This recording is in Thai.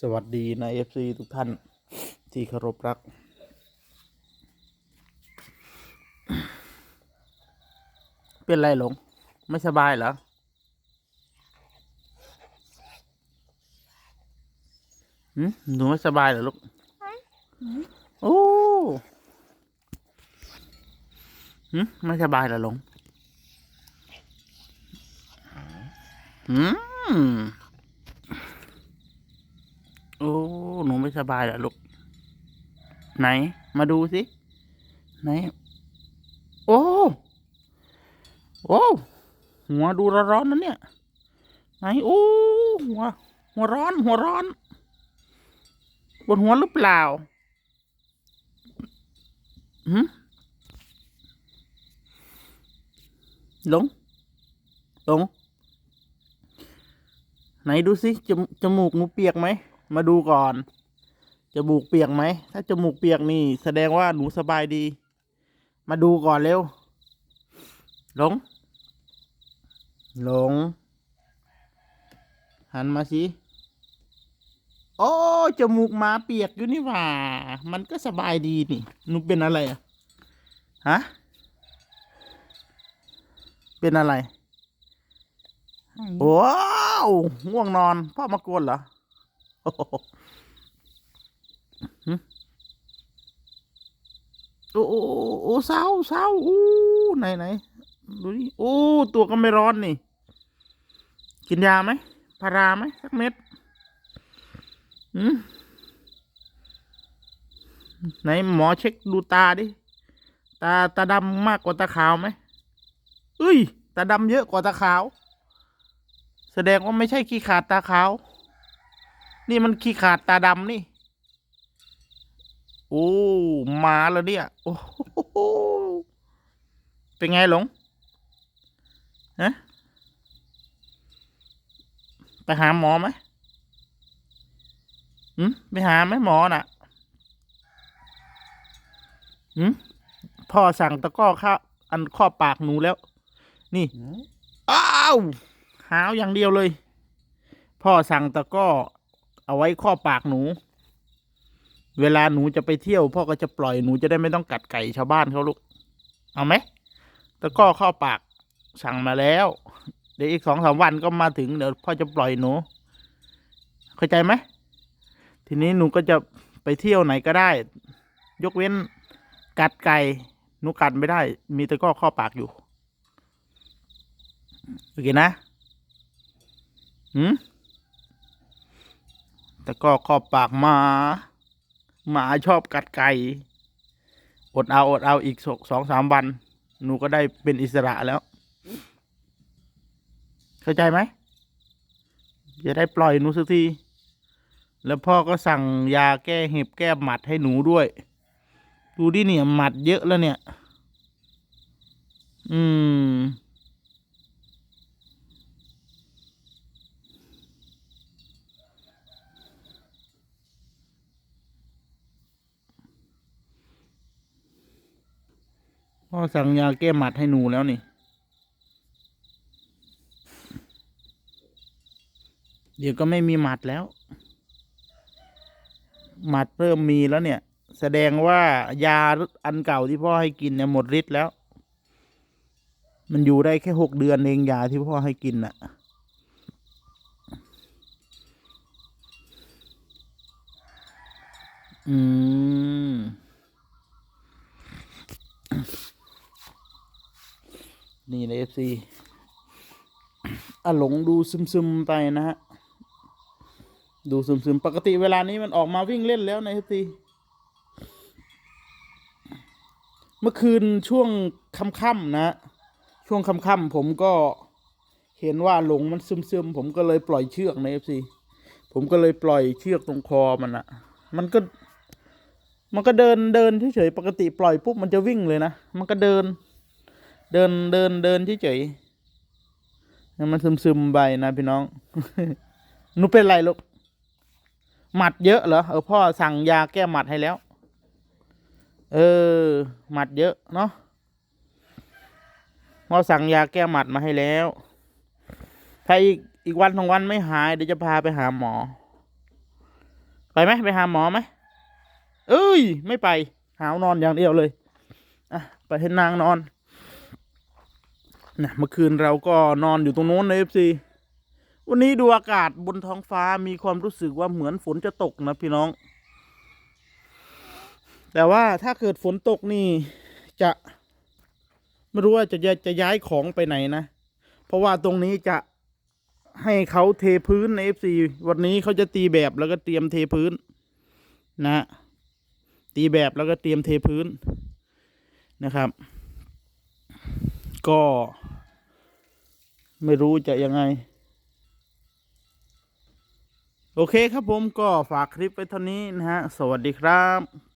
สวัสดีนะเอฟซีทุกท่านที่เคารพรัก เป็นไรหลง ไม่สบายเหรอ หืมหนูไม่สบายเหรอลูกโอ้หืมไม่สบายเหรอหลง หืม โอ้ หนูไม่สบายเหรอลูก ไหน มาดูสิ ไหน โอ้ โอ้หัวดูร้อนๆนะเนี่ย ไหน โอ้ หัว หัวร้อน หัวร้อน บนหัวหรือเปล่าหืมหลงหลงไหนดูสิจมจมูกหนูเปียกไหม มาดูก่อน จมูกเปียกไหม ถ้าจมูกเปียกนี่ แสดงว่าหนูสบายดี มาดูก่อนเร็ว หลง หลง หันมาสิ โอ้ จมูกหมาเปียกอยู่นี่หว่า มันก็สบายดีนี่ หนูเป็นอะไรอะฮะ เป็นอะไรว้าวง่วงนอน พ่อมากวนเหรอ โอ้โอ้โอ้เศร้าเศร้าอู้ไหนไหนดูดิโอ้ตัวก็ไม่ร้อนนี่ กินยาไหมพาราไหมสักเม็ดอืมไหนหมอเช็คดูตาดิ ตาตาดำมากกว่าตาขาวไหมเอ้ย ตาดำเยอะกว่าตาขาว แสดงว่าไม่ใช่ขี้ขาดตาขาว นี่มันขี้ขาดตาดำนี่ โอ้มาแล้วเนี่ย โอ้โหเป็นไงหลงฮะไปหาหมอไหมอืมไปหาไหมหมอน่ะอืมพ่อสั่งตะกร้อข้าอันข้อปากหนูแล้ว นี่อ้าวหาวอย่างเดียวเลย พ่อสั่งตะกร้อ เอาไว้ข้อปากหนู เวลาหนูจะไปเที่ยว พ่อก็จะปล่อยหนูจะได้ไม่ต้องกัดไก่ชาวบ้านเขาลูก เอาไหมตะก้อข้อปากสั่งมาแล้ว เดี๋ยวอีกสองสามวันก็มาถึงเดี๋ยวพ่อจะปล่อยหนู เข้าใจไหมทีนี้หนูก็จะไปเที่ยวไหนก็ได้ ยกเว้นกัดไก่หนูกัดไม่ได้ มีตะก้อข้อปากอยู่โอเคนะหืม แต่ก็ขอบปากหมา หมาชอบกัดไก่ อดเอาอดเอาอีกสองสามวัน หนูก็ได้เป็นอิสระแล้ว เข้าใจไหมจะได้ปล่อยหนูสักที แล้วพ่อก็สั่งยาแก้เห็บแก้หมัดให้หนูด้วย ดูดิเนี่ยหมัดเยอะแล้วเนี่ย อืม พ่อสั่งยาแก้หมัดให้หนูแล้วนี่ เดี๋ยวก็ไม่มีหมัดแล้ว หมัดเริ่มมีแล้วเนี่ย แสดงว่ายาอันเก่าที่พ่อให้กินเนี่ยหมดฤทธิ์แล้ว มันอยู่ได้แค่หกเดือนเองยาที่พ่อให้กินน่ะอืม นี่ในเอฟซีอะหลงดูซึมๆไปนะฮะ ดูซึมๆปกติเวลานี้มันออกมาวิ่งเล่นแล้วในเอฟซีเมื่อคืนช่วงค่ำๆนะ ช่วงค่ำๆผมก็เห็นว่าหลงมันซึมๆผมก็เลยปล่อยเชือกในเอฟซีผมก็เลยปล่อยเชือกตรงคอมันอะมันก็ มันก็เดินเดินเฉยๆปกติปล่อยปุ๊บมันจะวิ่งเลยนะ มันก็เดิน เดินเดินเดินเฉยๆให้มันซึมซึมไปนะพี่น้องหนูเป็นไรลูกหมัดเยอะเหรอเออพ่อสั่งยาแก้หมัดให้แล้ว เออ หมัดเยอะเนาะพ่อสั่งยาแก้หมัดมาให้แล้ว ถ้าอีกอีกวันสองวันไม่หายเดี๋ยวจะพาไปหาหมอ ไปไหมไปหาหมอไหมเอ้ย ไม่ไป หาวนอนอย่างเดียวเลย อะ ไปให้นางนอน นะเมื่อคืนเราก็นอนอยู่ตรงโน้นในเอฟซีวันนี้ดูอากาศบนท้องฟ้ามีความรู้สึกว่าเหมือนฝนจะตกนะพี่น้อง แต่ว่าถ้าเกิดฝนตกนี่จะ ไม่รู้ว่าจะจะจะย้ายของไปไหนนะ เพราะว่าตรงนี้จะให้เขาเทพื้นใน FC วันนี้เขาจะตีแบบแล้วก็เตรียมเทพื้น นะ ตีแบบแล้วก็เตรียมเทพื้นนะครับ ก็ ไม่รู้จะยังไง โอเคครับผมก็ฝากคลิปไปเท่านี้นะฮะ สวัสดีครับ